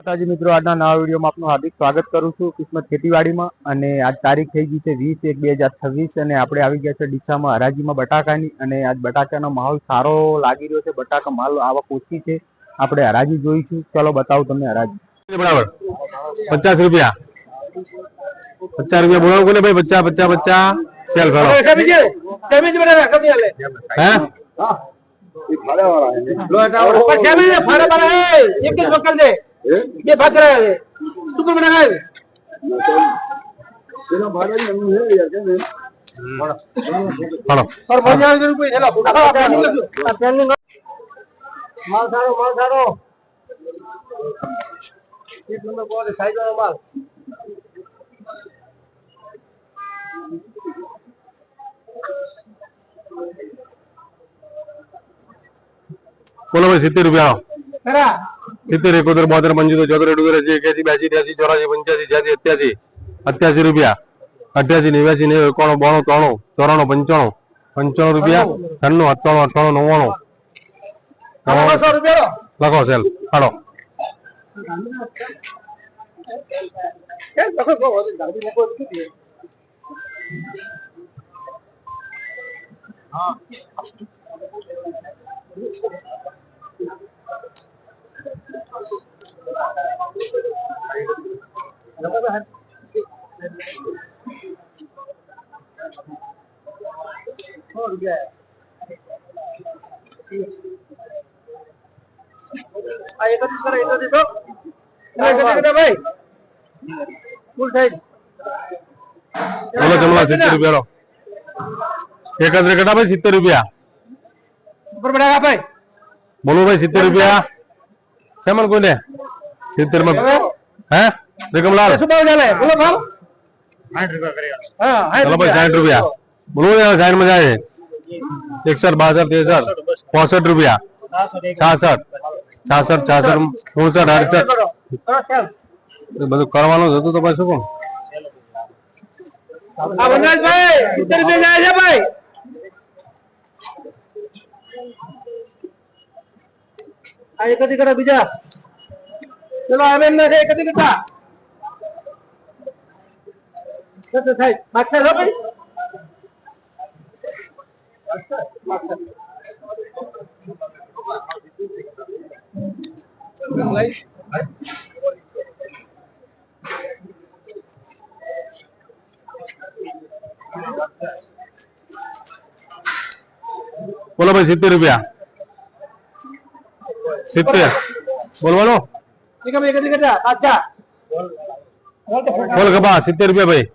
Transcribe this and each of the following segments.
માતાજી મિત્રો આજના નવા વિડીયોમાં આપનું હાર્દિક સ્વાગત કરું છું કિસ્મત ખેતીવાડીમાં. અને આજ તારીખ થઈ ગઈ છે વીસ એક બે હજાર છવ્વીસ અને આપણે આવી ગયા છે ડીસામાં હરાજીમાં બટાકાની. અને આજ બટાકાનો માહોલ સારો લાગી રહ્યો છે. બટાકા માલ આવક ઓછી છે. આપણે હરાજી જોઈશું. ચલો બતાવું તમને હરાજી. બરાબર. પચાસ રૂપિયા. પચાસ રૂપિયા બોલાવો કોને ભાઈ? પચાસ પચાસ પચાસ. સેલ કરો. હે? ફળો માલ સારો માલ સારો. એક નંબર बोल साइड वाला માલ. બોલો ભાઈ સિત્તેર રૂપિયા ખરા સિત્તેર એકોતેર બોતેર પંચોતેર ચોતેર અઠોતેર એસી એક્યાસી બ્યાસી ત્યાસી ચોરાસી પંચ્યાસી છ્યાસી અત્યાસી અત્યાસી રૂપિયા. અઠ્યાસી નેવ્યાસી નેવું એકાણું બાણું ત્રાણું ચોરાણું પંચાણું પંચાણું રૂપિયા છન્નું અઠાણું અઠાણું નવ્વાણું. લખો સેલ હાલો. કેમ લખો કહો વધુ ગાડી લખો તો કેટલી? સો રૂપિયા આ એકત્રીસ કરો એકત્રીસ હો. એકત્રીસ કરો ભાઈ ફૂલ સાઈઝ બોલો જમલા સિત્તેર રૂપિયા લો એકાત્રે કટા ભાઈ સિત્તેર રૂપિયા ઉપર બટાકા ભાઈ બોલો ભાઈ સિત્તેર રૂપિયા શેમન કોઈને સિત્તેરમાં હે રકમલાલ શું ભાવ ચાલે બોલો ભાવ ચલો ભાઈ સાઠ રૂપિયા બોલો સાઠમાં જાય એકસઠ બાસઠ ત્રેસઠ પોસઠ રૂપિયા છાસઠ છાસઠ છાસઠ સુડસઠ અડસઠ એ બધું કરવાનું જ હતું તો પછી શું? કોણ આ વનરાજભાઈ સિત્તેર રૂપિયા જાય છે ભાઈ. આ એકત્રીસ કરો બીજા. ચલો આવે એમ એક જ કરતા સત્ય થાય? માગશે હો ભાઈ? બોલો ભાઈ, સિત્તેર રૂપિયા. સિત્તેર બોલવાનો? બોલ કપા સિત્તેર રૂપિયા ભાઈ.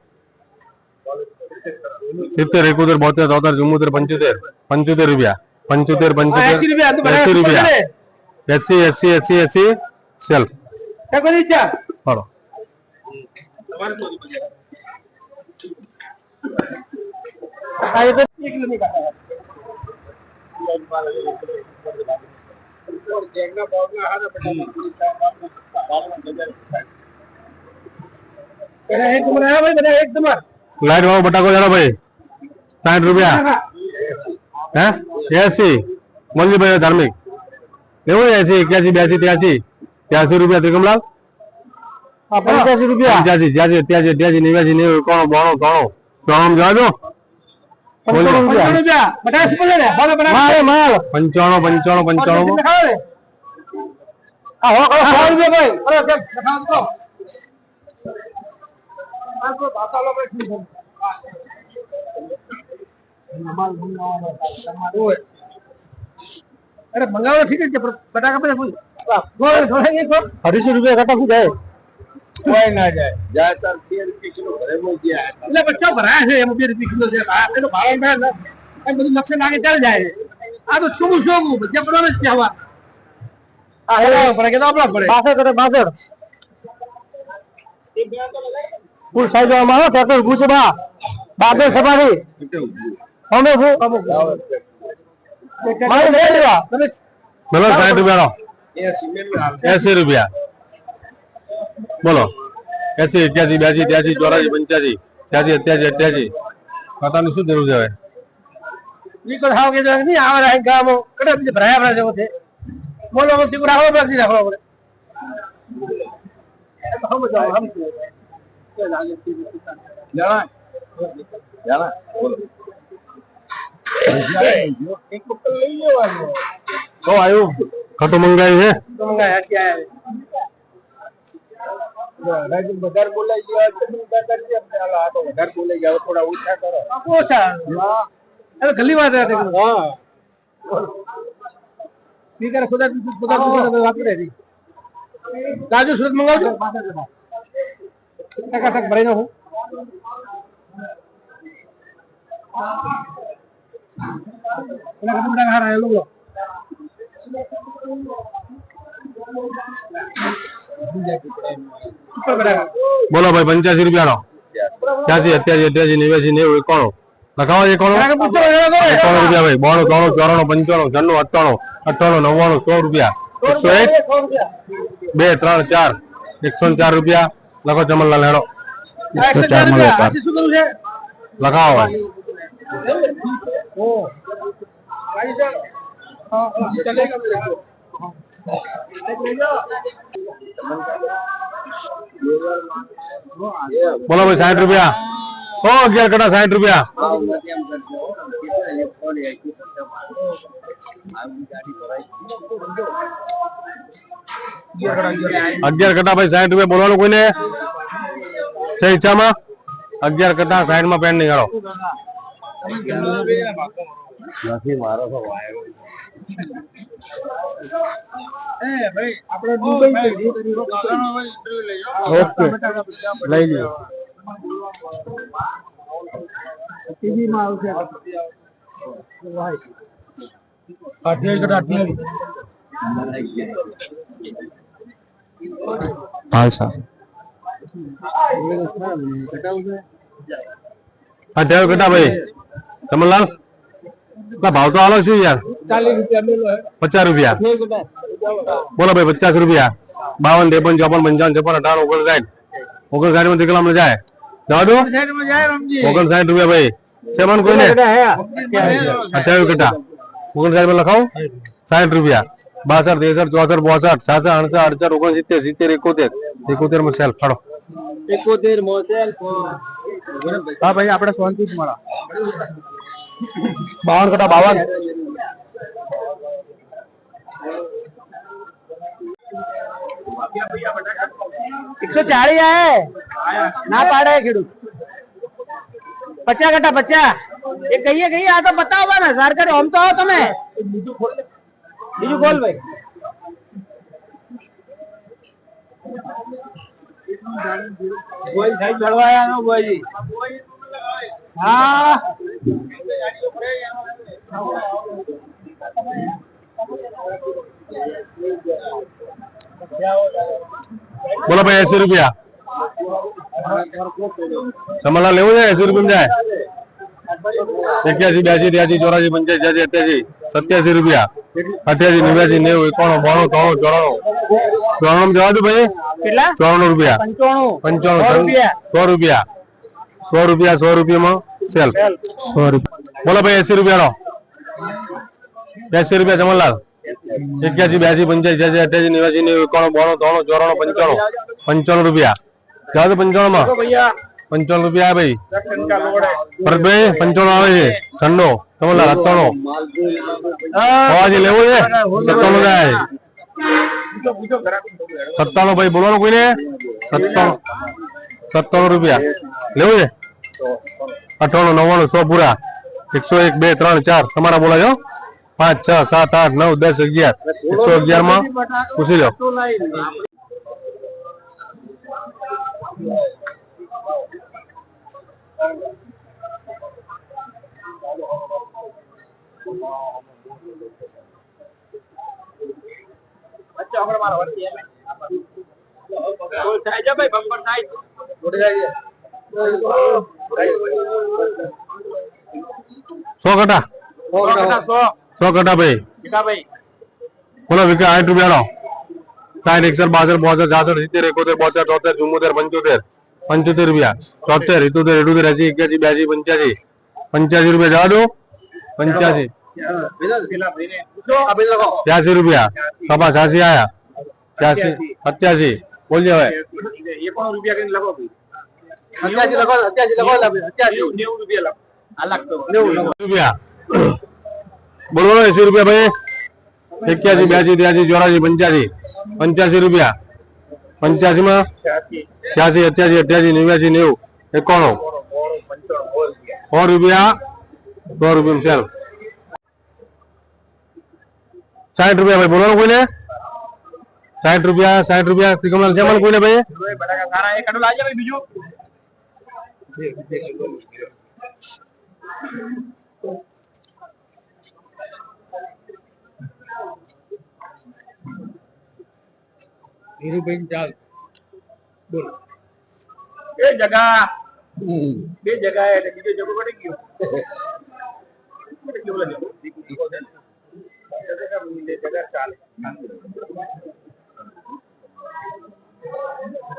સિત્તેર એકોતેર બોતેર ચોતેર ચુમ્મોતેર પંચોતેર. પંચોતેર રૂપિયા. પંચોતેર પંચોતેર. 80 રૂપિયા, તું એસી રૂપિયા. એસી એસી એસી એસી. સેલ એકત્રીસ આ એક નંબર લાઈટ વાળો બટાકો જાણો ભાઈ. સાઠ રૂપિયા. હે? એસી. મલજીભાઈ ધાર્મિક. એવું એસી એક્યાસી બ્યાસી ત્યાસી. ત્યાસી રૂપિયા ત્રિકમલાલ. પંચ્યાસી રૂપિયા. ત્યાસી ત્યાસી ત્યાસી નેવ્યાસી નેવું કોણ બોણો ત્રાણું ત્રાણું જવા દો. પંચાણું રૂપિયા. પંચાણું પંચાણું પંચાણું અરે મંગાવો ઠીક જ છે પણ બટાકા અઢીસો રૂપિયા ઘટા શું જાય કોઈ ના જાય. જાય તાર બે રૂપિયા કિલો ઘરે ગયા એટલે બચ્ચો ભરાય છે એમ બે રૂપિયા કિલો છે? આ પેલો ભાડા ભાઈ ને આ બધું લક્ષણ લાગે ચાલે જાય આ તો શું શું બધા બરાબર છે આવા આ હેલો પડે કે તો પડે બાસઠ કરે બાસઠ. ફૂલ સાઈઝમાં ટ્રેક્ટર ઊભું છે બા. બાદર સફારી અમે હું અમુક મારે સાઠ રૂપિયા એસી રૂપિયા. બોલો. એસી અઠ્યાસી બ્યાસી ત્યાસી ચોરાસી પંચ્યાસી છ્યાસી અત્યાસી અઠ્યાસી. ખાતાની શું જરૂર છે હવે? નીકળ હાવ છે. રાજુ વધારે બોલાઈ ગયા છે આ તો વધારે બોલાઈ ગયા થોડા ઓછા કરો. ઓછા. અરે ગલી વાત હતી. હા. ઠીક છે ખુદા ખુદા ખુદા વાત કરે સુરત મંગાવજો. ટકા ટક ભરી બોલો ભાઈ પંચ્યાસી રૂપિયાનો. છ્યાસી અઠ્યાસી અઠ્યાસી નેવ્યાસી નેવું એકાણું. લખાવો એકાણું. એકાણું રૂપિયા ભાઈ. બાણું ત્રણ ચોરાણું પંચાણું છન્નું અઠાણું અઠાણું નવ્વાણું સો રૂપિયા. એકસો એક બે ત્રણ ચાર. એકસો ચાર રૂપિયા. લખો ચમનલાલ હેડો. એકસો ચારમાં ચલેગા બોલો ભાઈ, સાઠ રૂપિયા. ઓ, અગિયાર કટા સાઠ રૂપિયા. અગિયાર કટા ભાઈ, સાઠ રૂપિયા. બોલવાનું કોઈને? છે ઈચ્છામાં? અગિયાર કટા સાઈડમાં પેન નીકળો. તો ભાઈ આપણે દુબઈ ઓકે લઈ લ્યો. ટીવી માં આવશે અઠ્યાવીસ કટા ભાઈ કમલલાલ ભાવ તો આલો છે યાર. ચાલીસ રૂપિયા પચાસ રૂપિયા. બોલો ભાઈ પચાસ રૂપિયા. બાવન ત્રેપન ચોપન પંચાવન છપ્પન અઢાર ઓગણસાઠ. ઓગણસાઠમાં કેટલા જાય? જવા દો. સાઈડમાં જાય રમજી. ઓગણસાઠ રૂપિયા ભાઈ. સેમન કોઈને? અઠ્યાવીસ કટા ઓગણસાઠમાં લખાવું? સાઠ રૂપિયા. બાસઠ ત્રેસઠ ચોસઠ બોસઠ સાસઠ અડસઠ અડસઠ ઓગણસિત્તેર સિત્તેર એકોતેર. એકોતેરમાં સેલ ફાડો એકોતેર હા ભાઈ આપણે શાંતિ જ મળા બાવન કટા બાવન. એકસો ચાલીસ આયે ના પાડે ખેડૂત પચાસ કટા પચાસ એ કહીએ કહીએ આ તો બતાવો ને સરકારે આમ તો આવો તમે બીજું બોલ ભાઈ બોલ સાહેબ ચડવાયા નો બોજી હા બોલો ભાઈ એસી રૂપિયા. તમારા લેવું છે? એસી રૂપિયા જાય? એક્યાસી બ્યાસી ત્યાસી ચોરાસી પંચ્યાસી અત્યાસી સત્યાસી રૂપિયા. અઠ્યાસી નેવ્યાસી નેવું એકાણું બાણું ત્રાણું ચોરાણું. ચોરાણું જવા દો ભાઈ. ચોરાણું રૂપિયા. પંચાણું. પંચાણું સો રૂપિયા. સો રૂપિયા. સો રૂપિયા સો રૂપિયામાં સેલ. સો રૂપિયા. બોલો ભાઈ એસી રૂપિયાનો. એસી રૂપિયા જમણલાલ એક્યાસી, બ્યાસી, પંચ્યાસી છ્યાસી અઠ્યાસી નેવાસી નેવું, એકાણું, બાણું, ત્રાણું, ચોરાણું, પંચાણું પંચાણું રૂપિયા. જવા દો પંચાણું માં પંચાણું રૂપિયા ભાઈ. ભરતભાઈ પંચાણું આવે છે. ઠંડો જમણલાલ સત્તાણું. અવાજી લેવો છે? સત્તાણું થાય સત્તાણું ભાઈ, બોલવાનું કોઈને? સત્તાણું. સત્તાણું રૂપિયા. લેવું છે? અઠાણું નવ્વાણું, સો પૂરા. એકસો એક, બે, ત્રણ, ચાર. તમારા બોલાજો. પાંચ, છ, સાત, આઠ, નવ, દસ, અગિયાર. એકસો અગિયારમાં પૂછી લો. સો કટા. સો કટા ભાઈ બોલો વિકા આઠ રૂપિયાનો સાઠ એકસઠ બાસઠ બોસઠ છાસઠ સિત્તેર એકોતેર બોતેર તોતેર ચુમ્મોતેર પંચોતેર પંચોતેર રૂપિયા તોતેર ઇતોતેર ઇઠોતેર એસી એક્યાસી બ્યાસી પંચ્યાસી પંચ્યાસી રૂપિયા જવા દો પંચ્યાસી ત્યાસી રૂપિયા કપા છ્યાસી આયા છ્યાસી સત્યાસી બોલજે હવે એકોણ રૂપિયા બોલો એસી રૂપિયા ભાઈ. એક્યાસી, બ્યાસી, ત્યાસી, ચોરાસી, પંચ્યાસી. પંચ્યાસી રૂપિયા. પંચ્યાસી માં છ્યાસી અઠ્યાસી અઠ્યાસી, નેવ્યાસી, નેવું, એકાણું. સો રૂપિયા. સો રૂપિયા સેલ. સાઠ રૂપિયા ભાઈ, બોલો ને કોઈને. સાઠ રૂપિયા સાઠ રૂપિયા. ત્રિકમલ છે મને કોઈને ભાઈ? બીજું આટલું લાવજે ભાઈ બીજું ધીરુભાઈ ચાલ બોલ બે જગા બે જગા એટલે બીજો જગો પડી ગયો પડી ગયો બોલે જગા ચાલે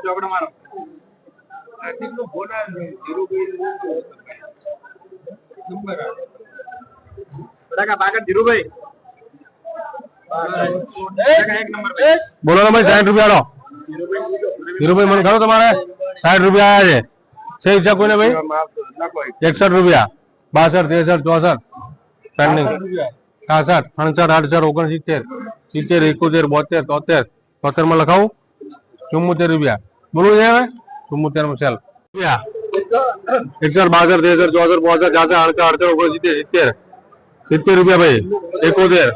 ચોકડો મારો આર્થિકનું બોલા ધીરુભાઈ નંબર બટાકા પાકર ધીરુભાઈ બટાકા એક નંબર ભાઈ બોલો ને ભાઈ સાઠ રૂપિયા લો ધીરુભાઈ મને ખરો તમારે સાઠ રૂપિયા આવ્યા છે છે ઈચ્છા કોઈને ભાઈ એકસઠ રૂપિયા બાસઠ ત્રેસઠ ચોસઠ પેન્ડિંગ છાસઠ અડસઠ આડસઠ ઓગણસિત્તેર સિત્તેર એકોતેર બોતેર તોતેર તોતેરમાં લખાવું ચુમ્મોતેર રૂપિયા બોલવું છે હવે ચુમ્મોતેરમાં ચાલ રૂપિયા એકસઠ બાસઠ ત્રેસઠ ચોસઠ પોસઠ છાસઠ અડસઠ અડસઠ ઓગણસિત્તેર સિત્તેર સિત્તેર રૂપિયા ભાઈ એકોતેર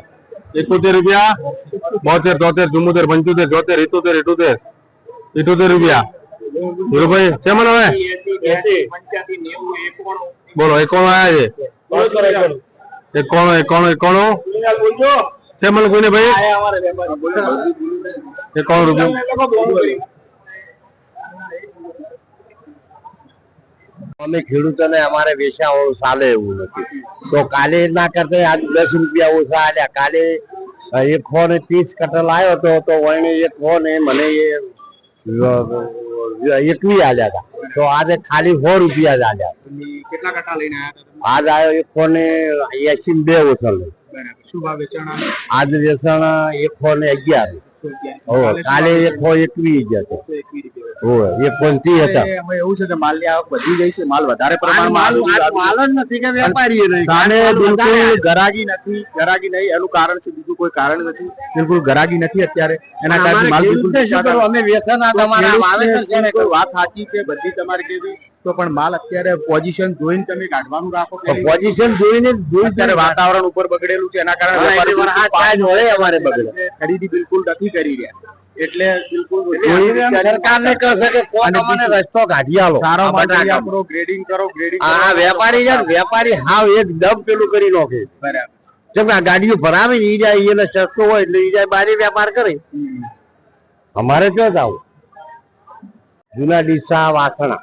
એકોતેર રૂપિયા, બોતેર તોતેર ચુમ્મોતેર પંચોતેર, ચોતેર ઇઠોતેર ઇઠોતેર ઇઠોતેર રૂપિયા. ધીરુભાઈ છે હવે બોલો, એકોણો આવ્યા છે. એકોણ, એકોણું એકોણું. છે મને કોઈને ભાઈ? એકાણું રૂપિયા. અમે ખેડૂતોને અમારે વેચાણ ચાલે એવું નથી. તો કાલે ના કરતા આજ દસ રૂપિયા ઓછા આલ્યા. કાલે એક ફોન ત્રીસ કટલ આવ્યો હતો તો વણે એક ફોન એ મને એ એકવી આલ્યા હતા તો આજે ખાલી સો રૂપિયા જ આલ્યા. કેટલા કટા લઈને આજ આવ્યો એક ફોન એસી બે ઓછા લઈ. બરાબર. શું ભાવ આજ વેચાણ એક ફોન અગિયાર. કાલે એક ફોન એકવી જ હતો હોવે એક ફોન ત્રીસ હતા. એવું છે કે માલની આવક વધી ગઈ છે માલ વધારે પ્રમાણમાં માલ જ નથી કે વેપારીએ સામે બિલકુલ ગરાગી નથી ગરાગી નહીં એનું કારણ છે બીજું કોઈ કારણ નથી. બિલકુલ ગરાગી નથી અત્યારે. એના કારણે માલ બિલકુલ ખેડૂતને શું કરવું? અમે વેચાણ તમારા વાવેતર છે વાત સાચી છે બધી તમારી કેવી તો પણ માલ અત્યારે પોઝિશન જોઈને તમે કાઢવાનું રાખો પોઝિશન જોઈને જોઈને અત્યારે વાતાવરણ ઉપર બગડેલું છે એના કારણે. ખરીદી બિલકુલ નથી કરી રહ્યા. એટલે બિલકુલ સરકારને કે કોક અમને રસ્તો કાઢી આલો સારો ગ્રેડિંગ કરો ગ્રેડિંગ આ વેપારી છે વેપારી હાવ એકદમ પેલું કરી નાખે. બરાબર. જેમ કે આ ગાડીઓ ભરાવે ને ઈ જાય એને સસ્તો હોય એટલે ઈ જાય બારી વેપાર કરે. અમારે જો જાવ જૂના ડીસા વાસણા.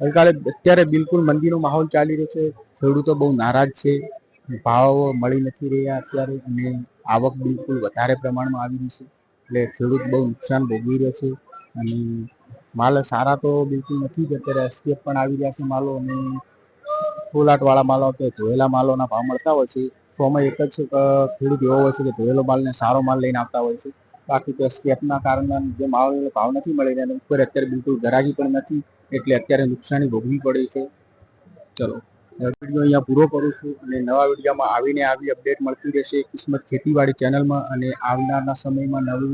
ગઈકાલે અત્યારે બિલકુલ મંદીનો માહોલ ચાલી રહ્યો છે. ખેડૂતો બહુ નારાજ છે. ભાવ મળી નથી રહ્યા અત્યારે અને આવક બિલકુલ વધારે પ્રમાણમાં આવી રહી છે. એટલે ખેડૂત બહુ નુકસાન ભોગવી રહ્યો છે અને માલ સારા તો બિલકુલ નથી જ અત્યારે એસ્કેપ પણ આવી રહ્યા છે માલો અને ફૂલાટવાળા માલો તો ધોયેલા માલોના ભાવ મળતા હોય છે. સોમાં એક જ ખેડૂત એવો હોય છે કે ધોયેલો માલને સારો માલ લઈને આવતા હોય છે. બાકી તો સ્કેપના કારણે જે માલ ભાવ નથી મળી રહ્યા ઉપર અત્યારે બિલકુલ ગરાગી પણ નથી. એટલે અત્યારે નુકસાની ભોગવી પડે છે. ચલો. વીડિયો અહીંયા પૂરો કરું છું અને નવા વિડીયોમાં આવીને આવી અપડેટ મળતી રહેશે કિસ્મત ખેતીવાડી ચેનલમાં અને આવનારના સમયમાં નવું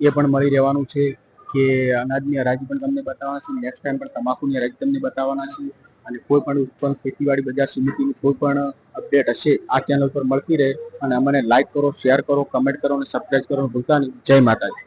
એ પણ મળી રહેવાનું છે કે અનાજની હરાજી પણ તમને બતાવવાના છે નેક્સ્ટ ટાઈમ પણ તમાકુની હરાજી તમને બતાવવાના છે અને કોઈ પણ ઉત્પન્ન ખેતીવાડી બજાર સમિતિની કોઈ પણ અપડેટ હશે, આ ચેનલ પર મળતી રહે અને અમને લાઇક કરો શેર કરો કમેન્ટ કરો અને સબસ્ક્રાઈબ કરો ભૂલતા નહીં. જય માતાજી.